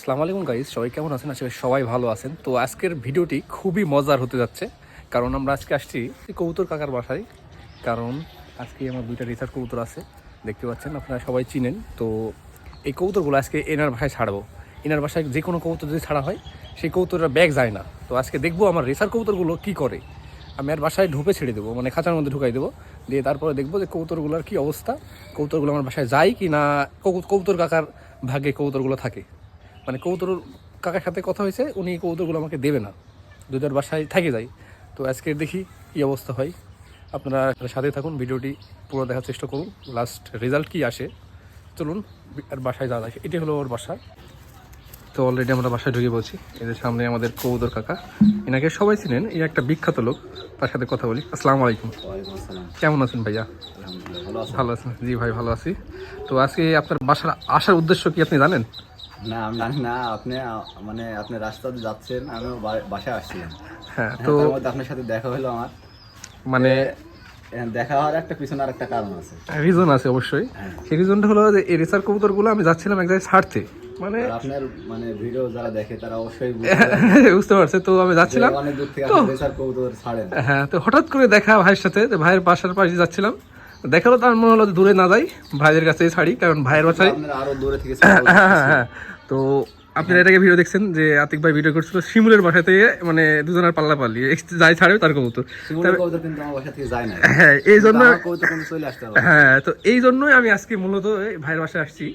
আসসালামু আলাইকুম গাইজ সবাই কেমন আছেন? আসলে সবাই ভালো আছেন। তো আজকের ভিডিওটি খুবই মজার হতে যাচ্ছে। কারণ আমরা আজকে আসছি কবুতর কাকার বাসায়। কারণ আজকে আমার দুইটা রিসার্চ কবুতর আছে। দেখতে পাচ্ছেন, আপনারা সবাই চিনেন। তো এই কবুতরগুলো আজকে এনার বাসায় ছাড়বো। এনার বাসায় যে কোনো কবুতর যদি ছাড়া হয়, সেই কবুতরটা ব্যাগ যায় না। তো আজকে দেখব আমার রেসার কবুতরগুলো কি করে। আমি আর বাসায় ঢুপে ছেড়ে দেবো মানে খাঁচার মধ্যে ঢুকাই দেবো। দিয়ে তারপরে দেখব যে কবুতরগুলোর কি অবস্থা, কবুতরগুলো আমার বাসায় যায় কি না কবু- কবুতর কাকার ভাগ্যে কবুতরগুলো থাকে। মানে কবুতর কাকার সাথে কথা হয়েছে উনি কবুতরগুলো আমাকে দেবে না। যদি আর বাসায় থেকে যায়। তো আজকে দেখি কি অবস্থা হয়। আপনারা সাথে থাকুন ভিডিওটি পুরো দেখার চেষ্টা করুন। লাস্ট রেজাল্ট কি আসে চলুন আর বাসায় যাওয়া যায় এটি হলো ওর বাসা। তো অলরেডি আমরা বাসায় ঢুকে বলছি এদের সামনে আমাদের কবুতর কাকা। এনাকে সবাই চিনেন এই একটা বিখ্যাত লোক। তার সাথে কথা বলি। আসসালামু আলাইকুম। কেমন আছেন ভাইয়া? ভালো আছেন। জি ভাই ভালো আছি। তো আজকে আপনার বাসার আসার উদ্দেশ্য কি আপনি জানেন? না জানি না আপনি মানে আপনি রাস্তাতে যাচ্ছেন আমিও বাসায় আসছিলাম হ্যাঁ তো তো আপনার সাথে দেখা হলো আমার। মানে দেখা হওয়ার একটা পিছনে আর একটা কারণ আছে। রিজন আছে অবশ্যই। সেই রিজনটা হলো যে এই রেসার কবুতরগুলো আমি যাচ্ছিলাম এক জায়গায় ছাড়তে। মানে আপনার মানে ভিডিও যারা দেখে তারা অবশ্যই বুঝতে পারছে। তো আমি যাচ্ছিলাম। অনেক দূর থেকে রেসার কবুতর ছাড়েন। হ্যাঁ তো হঠাৎ করে দেখা ভাইয়ের সাথে ভাইয়ের বাসার পাশে যাচ্ছিলাম। দেখাল তার মনে হলো দূরে না যাই ভাইয়ের কাছেই ছাড়ি কারণ ভাইয়ের বাসায় আরও দূরে থেকে হ্যাঁ হ্যাঁ হ্যাঁ তো আপনারা এটাকে ভিডিও দেখছেন যে আতিক ভাই ভিডিও করছিল শিমুলের বাসা থেকে মানে দুজনের পাল্লা পাল্লি। যাই ছাড়বে তার কবুতর। হ্যাঁ এই জন্য হ্যাঁ তো এই জন্যই আমি আজকে মূলত ভাইয়ের বাসায় আসছি।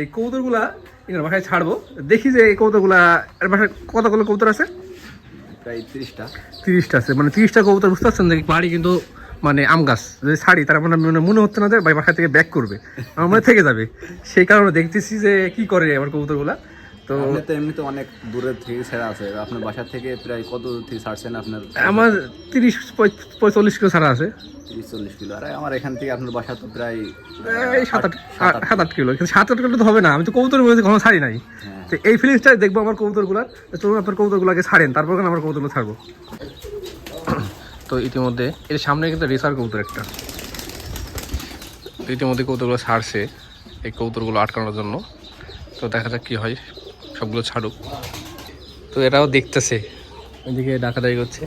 এই কবুতরগুলা এনার বাসায় ছাড়বো। দেখি যে এই কবুতরগুলা এর বাসায় কতগুলো কবুতর আছে? প্রায় তিরিশটা। তিরিশটা আছে। মানে তিরিশটা কবুতর বুঝতে পারছেন বাড়ি কিন্তু মানে আম গাছ যদি ছাড়ি তার মানে মানে মনে হচ্ছে না যে ভাই বাসা থেকে ব্যাক করবে। আমার মনে থেকে যাবে। সেই কারণে দেখতেছি যে কি করে আমার কবুতরগুলা। তো তো এমনিতে অনেক দূরে থেকে ছেড়া আছে। আপনার বাসা থেকে প্রায় কত থেকে ছাড়ছেন আপনার? আমার তিরিশ পঁয়- পঁয়তাল্লিশ কিলো ছাড়া আছে। তিরিশ চল্লিশ কিলো। আর আমার এখান থেকে আপনার বাসা তো প্রায় সাত আট সাত আট কিলো। কিন্তু সাত আট কিলো তো হবে না। আমি তো কবুতর মধ্যে কখনো ছাড়ি নাই। হ্যাঁ। তো এই ফিলিংসটাই দেখব আমার কবুতরগুলার। তো চলুন আপনার কবুতরগুলোকে ছাড়েন। তারপর আমার কবুতরগুলো ছাড়বো? তো ইতিমধ্যে, এর সামনে কিন্তু রেসার কবুতর একটা। ইতিমধ্যে কবুতরগুলো ছাড়ছে, এই কবুতরগুলো আটকানোর জন্য। তো দেখা যাক কী হয়, সবগুলো ছাড়ুক। তো এরাও দেখতেছে, এদিকে ডাকাডাকি করছে।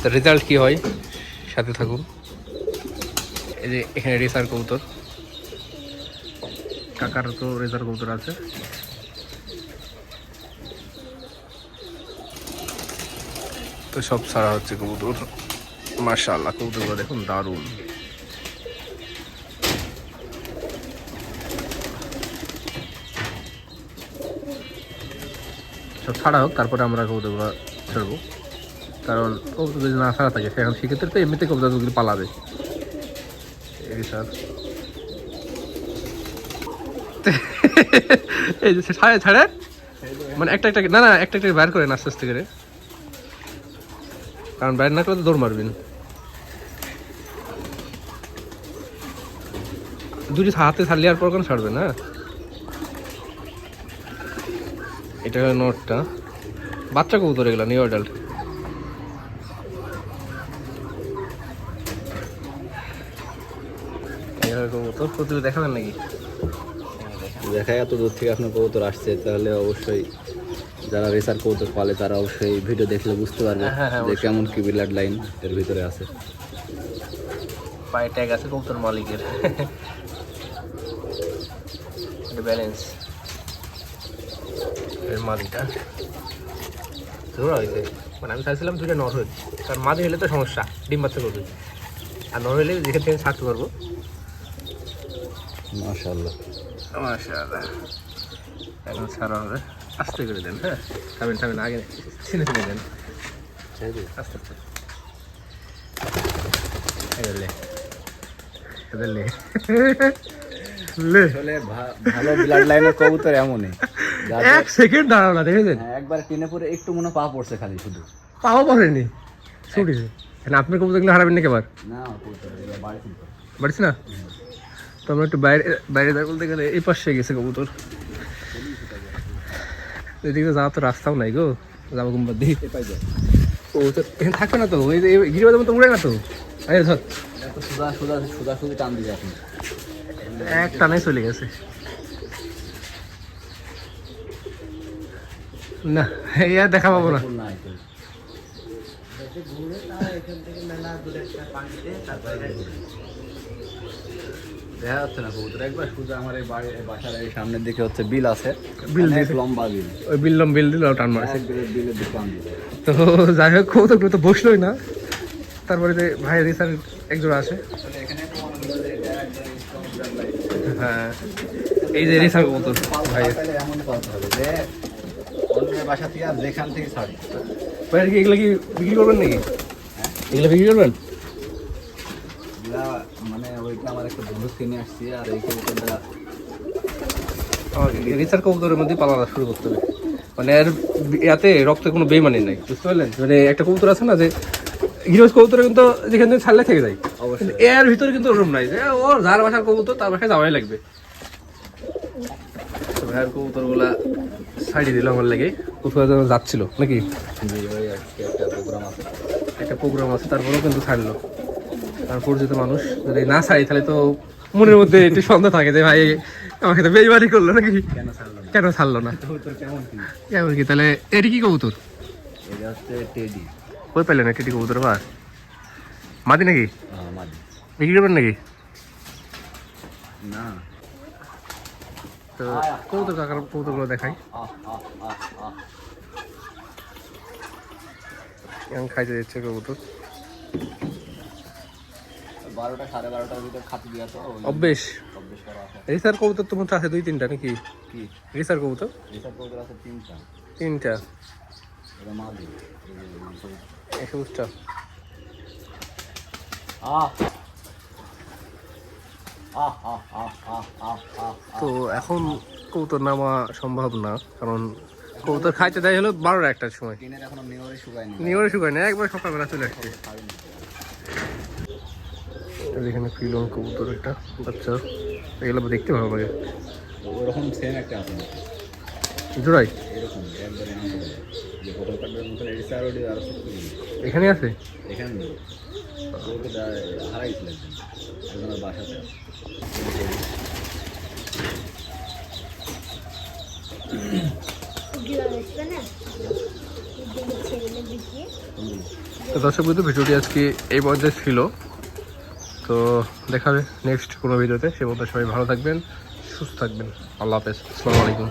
তো রেজাল্ট কী হয়, সাথে থাকুন। এই যে এখানে রেসার কবুতর। কাকার তো রেসার কবুতর আছে। তো সব সারা হচ্ছে কবুতর। মাশাআল্লাহ, কবুতরগুলো দেখুন দারুণ। সব ছাড়া হোক, তারপরে আমরা কবুতরগুলো ছাড়বো। কারণ কবুতর যদি না ছাড়া থাকে সেখানে সেক্ষেত্রে তো এমনিতে কবুতরগুলো পালাবে। এই স্যার। এই যে ছাড়ে ছাড়ে মানে একটা একটা, না না একটা একটা, বাইর করেন আস্তে আস্তে করে। কারণ বাইর না করলে তো দৌড় মারবেন দুটি হাতে ছাড়লে আর পর কেন ছাড়বে না। এটা হলো নোটটা। বাচ্চা কবুতর এগুলো নিউ অ্যাডাল্ট কবুতর প্রতিদিন দেখাবেন নাকি? দেখা এত দূর থেকে আপনার কবুতর আসছে, তাহলে অবশ্যই যারা রেসার কবুতর পালে তারা অবশ্যই ভিডিও দেখলে বুঝতে পারবে হ্যাঁ, হ্যাঁ, যে কেমন কি বিলাড লাইন এর ভিতরে আছে। পায়ে ট্যাগ আছে কবুতর মালিকের। এটা ব্যালেন্স এর মাদিটা। ধরা হয়েছে। মানে আমি চাইছিলাম দুইটা নর হয়েছে কারণ মাদি হলে তো সমস্যা ডিম বাচ্চা করবে। আর নর হলে যেখান থেকে ছাড়তে পারব। মাশাআল্লাহ। মাশাআল্লাহ। এখন ছাড়া হবে। আস্তে করে দেন হ্যাঁ? খাবেন খাবেন আগে ছিনে ছিনে দেন। আস্তে আস্তে। লে এবার লে। লে। ভালো বিলাড লাইনের কবুতর এমনই। এক সেকেন্ড দাঁড়াও না দেখেছেন? হ্যাঁ, একবার কিনে পরে একটু মনে পা পড়ছে খালি শুধু। পাওয়া পড়েনি। ছুটিছে এখন আপনার কবুতর দেখলে হারাবেন নাকি না কবুতর এগুলো বাড়ি কিনতে হবে। বাড়িস না? তো আমরা একটু বাইরে বাইরে যা বলতে গেলে এই পাশে গেছে কবুতর। এদিকে যাওয়া তো রাস্তাও নাই গো যাব এ পাই যায়। কবুতর এখানে থাকবে না তো? ওই যে গিরিবাদের মতো উড়ে না তো? আরে ধর। সুদা সুদা সুদা সুদি টান দিয়ে আপনি এক টানে চলে গেছে। না আর দেখা পাবো না। না এখানে। দেখা যাচ্ছে না কবুতর। একবার শুধু আমার এই বাড়ি বাসার এই সামনের দিকে হচ্ছে বিল আছে। বিল লম্বা বিল। ওই বিল দিল টান মারছে। বিলের বিলের দিকে তো যাই হোক তো বসলোই না। তারপরে যে ভাই রিসার একজন আসে। হ্যাঁ এই যে রিসার কবুতর ভাই। এমন করতে হবে যে অন্যের বাসা থেকে আর যেখান থেকে ছাড়ি। ভাই এগুলো কি বিক্রি করবেন নাকি? এগুলো বিক্রি করবেন এগুলা মানে ওইটা আমার একটা বন্ধু কিনে আসছি আর এই কবুতরটা রিসার কবুতরের মধ্যে পালানো শুরু করতে হবে। মানে এর ইয়াতে রক্তে কোনো বেমানি নাই বুঝতে পারলেন? মানে একটা কবুতর আছে না যে হিরোজ কবুতর কিন্তু যেখান থেকে ছাড়লে থেকে যায়। অবশ্যই। এর ভিতরে কিন্তু ওরকম নাই যে ওর যার বাসার কবুতর তার বাসায় যাওয়াই লাগবে। ভাইয়ের কবুতরগুলা ছাড়িয়ে দিল আমার লেগে কোথাও যেন যাচ্ছিল নাকি? একটা প্রোগ্রাম আছে। একটা প্রোগ্রাম আছে তারপরেও কিন্তু ছাড়লো। পরিচিত মানুষ। যদি না ছাড়ি তাহলে তো মনের মধ্যে একটু সন্দেহ থাকে যে ভাই আমাকে তো বেইমানি করল নাকি? কেন ছাড়লো না? না? কেমন কি? তাহলে এটি কি কবুতর? টেডি। কই পেলেন এটি কবুতর? বা মাদি নাকি? বিক্রি করবেন নাকি? না। তো কবুতর কাকার কবুতরগুলো দেখাই। খাইতে দিচ্ছে কবুতর? বারোটা সাড়ে বারোটার ভিতর খাতি দিয়া তো অভ্যেস। অভ্যেস করা আছে। রিসার কবুতর তো মতো আছে দুই তিনটা নাকি? কি? রিসার কবুতর? যেসব কবুতর আছে তিনটা। তিনটা। এটা মাদি। এই সবুজটা আহ! তো এখন কবুতর নামা সম্ভব না কারণ কবুতর খাইতে দেয় হলো বারোটা একটার সময়। নিয়ে শুকায় না একবার সকালবেলা চলে আসছে। এখানে ফিলন কবুতর একটা বাচ্চা। এগুলো দেখতে ভালো লাগে। ওরকম সেম একটা আছে জোড়াই? এরকম একবারে যে ফটো কার্ডের মতো এডিসি আর ওডি আর এখানে আছে? এখানে হারাইছিল বাসাতে তো দর্শক বন্ধু ভিডিওটি আজকে এই পর্যায়ে ছিল। তো দেখাবে নেক্সট কোনো ভিডিওতে। সে মতো সবাই ভালো থাকবেন, সুস্থ থাকবেন। আল্লাহ হাফেজ। আসসালামু আলাইকুম।